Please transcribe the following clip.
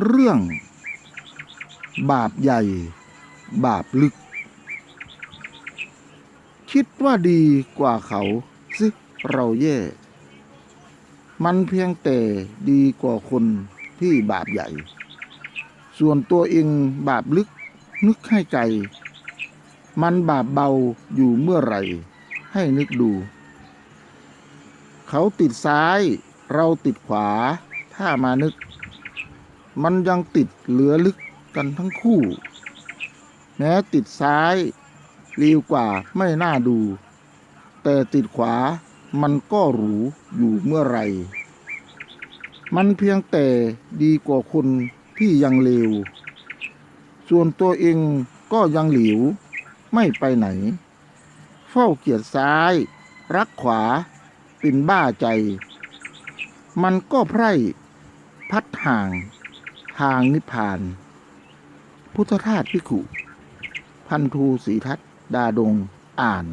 เรื่อง บาปใหญ่ บาปลึก คิดว่าดีกว่าเขาสิเราแย่ มันเพียงแต่ดีกว่าคนที่บาปใหญ่ ส่วนตัวเองบาปลึกนึกให้ใจ มันบาปเบาอยู่เมื่อไหร่ ให้นึกดู เขาติดซ้าย เราติดขวา ถ้ามานึก มันยังติดเหลือลึกกันทั้งคู่ แม้ติดซ้ายเร็วกว่าไม่น่าดู แต่ติดขวามันก็หรูอยู่เมื่อไร มันเพียงแต่ดีกว่าคนที่ยังเลว ส่วนตัวเองก็ยังหลิวไม่ไปไหน เฝ้าเกียรซ้าย รักขวาเป็นบ้าใจ มันก็ไพร่พัดห่าง ทางนิพพาน พุทธทาสพิขุ พันทูสีทัตดาดงอ่าน